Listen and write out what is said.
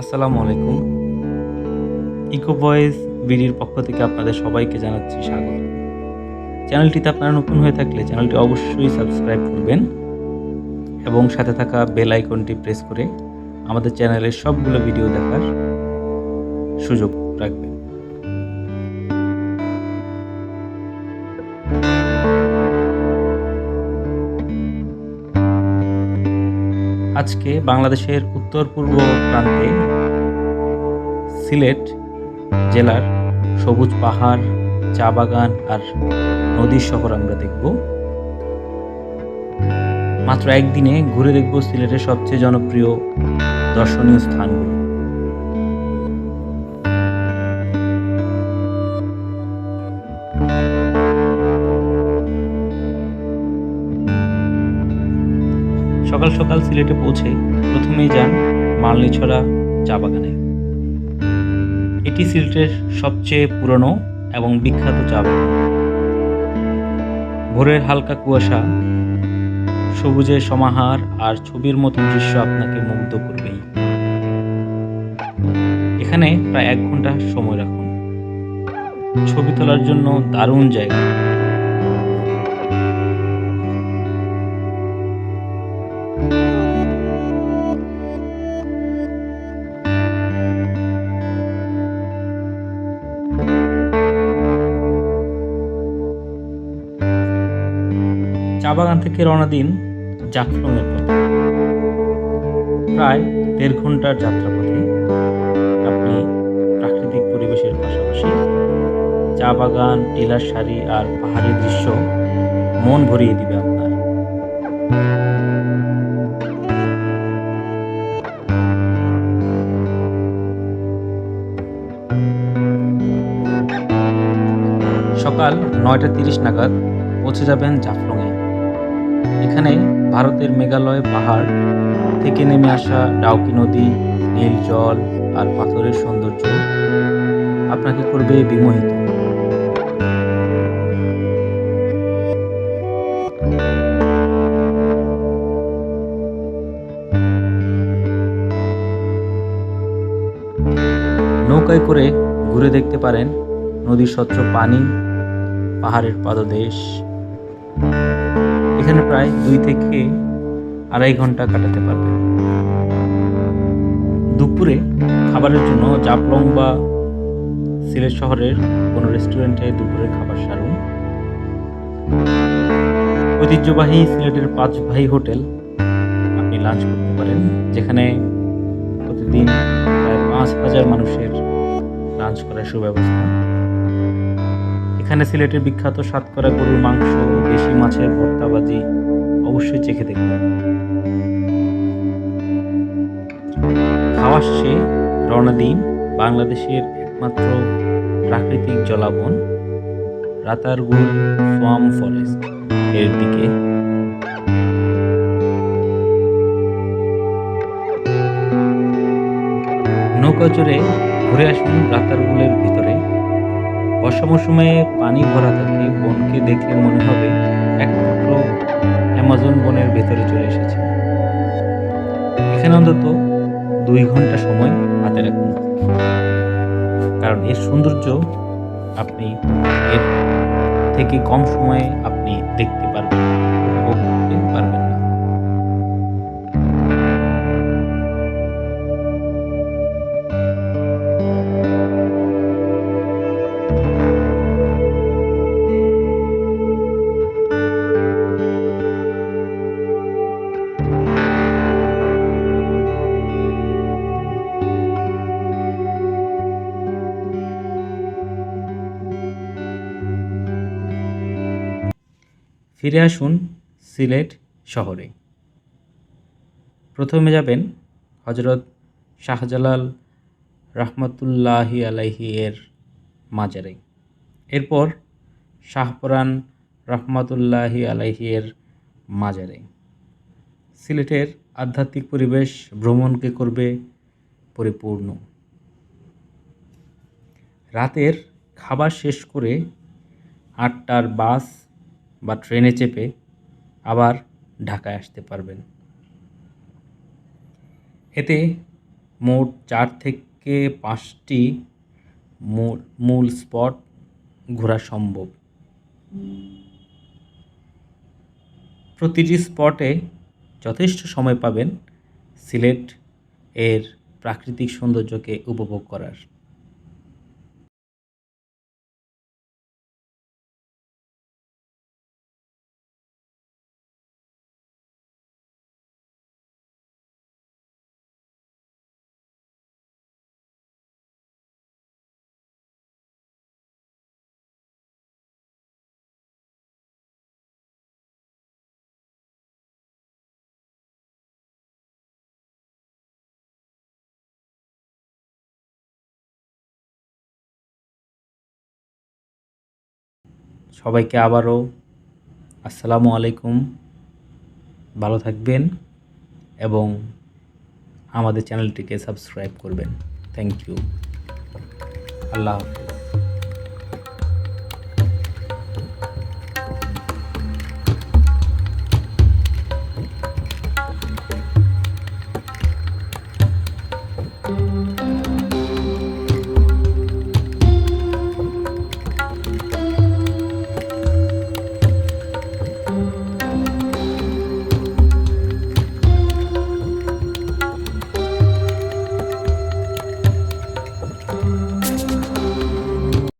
আসসালামু আলাইকুম। Eco voice বিডির পক্ষ থেকে আপনাদের সবাইকে জানাচ্ছি স্বাগত। চ্যানেলটিতে আপনারা নতুন হয়ে থাকলে চ্যানেলটি অবশ্যই সাবস্ক্রাইব করবেন এবং সাথে থাকা বেল আইকনটি প্রেস করে আমাদের চ্যানেলের সবগুলো ভিডিও দেখার সুযোগ রাখবেন। আজকে বাংলাদেশের উত্তর পূর্ব প্রান্তে সিলেট জেলার সবুজ পাহাড়, চা বাগান আর নদীর শহর আমরা দেখব। মাত্র একদিনে ঘুরে দেখব সিলেটের সবচেয়ে জনপ্রিয় দর্শনীয় স্থানগুলো। সকাল সকাল সিলেটে পৌঁছে প্রথমেই যান মালনীছড়া চা বাগানে। এটি সিলেটের সবচেয়ে পুরনো এবং বিখ্যাত চা বাগান ভোরের হালকা কুয়াশা, সবুজের সমাহার আর ছবির মতো দৃশ্য আপনাকে মুগ্ধ করবেই। এখানে প্রায় এক ঘণ্টা সময় রাখুন। ছবি তোলার জন্য দারুণ জায়গা। বাগান থেকে রওনা দিন জাফলংয়ের পথে। প্রায় দেড় ঘণ্টার যাত্রাপথে আপনি প্রাকৃতিক পরিবেশের পাশাপাশি চা বাগান টিলার সারি আর পাহাড়ি দৃশ্য মন ভরিয়ে দিবে আপনার। সকাল নয়টা তিরিশ নাগাদ পৌঁছে যাবেন জাফলংয়ে। এখানে ভারতের মেঘালয় পাহাড় থেকে নেমে আসা ডাউকি নদী, নীল জল আর পাথরের সৌন্দর্য আপনাকে করবে বিমোহিত। নৌকায় করে ঘুরে দেখতে পারেন নদীর স্বচ্ছ পানি, পাহাড়ের পাদদেশ। এখানে প্রায় দুই থেকে আড়াই ঘণ্টা কাটাতে পারবেন দুপুরে খাবারের জন্য জাফলং বা সিলেট শহরের কোনো রেস্টুরেন্টে দুপুরের খাবার সারুন। ঐতিহ্যবাহী সিলেটের পাঁচ ভাই হোটেল আপনি লাঞ্চ করতে পারেন, যেখানে প্রতিদিন প্রায় পাঁচ হাজার মানুষের লাঞ্চ করার সুব্যবস্থা। এখানে সিলেটের বিখ্যাত সাতকরা গরুর মাংস, দেশি মাছের ভর্তাবাজি অবশ্যই চেখে দেখবেন। খাওয়া শেষে রওনা দিন বাংলাদেশের একমাত্র প্রাকৃতিক জলাবন রাতারগুল সোয়াম ফরেস্ট এর দিকে। নৌকা চড়ে ঘুরে আসুন রাতারগুলের ভিতরে। বর্ষা মৌসুমে পানি ভরা থাকে, বনকে দেখলে মনে হবে একমাত্র অ্যামাজন বনের ভেতরে চলে এসেছে। এখানে অন্তত দুই ঘণ্টা সময় হাতে রাখুন। কারণ এর সৌন্দর্য আপনি এর থেকে কম সময়ে আপনি দেখতে পারবেন। ফিরে আসুন সিলেট শহরে। প্রথমে যাবেন হজরত শাহজালাল রহমতুল্লাহি আলাইহি এর মাজারে। এরপর শাহপরান রহমতুল্লাহি আলাইহি এর মাজারে। সিলেটের আধ্যাত্মিক পরিবেশ ভ্রমণকে করবে পরিপূর্ণ। রাতের খাবার শেষ করে আটটার বাস বা ট্রেনে চেপে আবার ঢাকায় আসতে পারবেন। এতে মোট চার থেকে পাঁচটি মূল স্পট ঘোরা সম্ভব। প্রতিটি স্পটে যথেষ্ট সময় পাবেন সিলেট এর প্রাকৃতিক সৌন্দর্যকে উপভোগ করার। সবাইকে আবারও আসসালামু আলাইকুম। ভালো থাকবেন এবং আমাদের চ্যানেলটিকে সাবস্ক্রাইব করবেন। থ্যাংক ইউ আল্লাহ হাফেজ।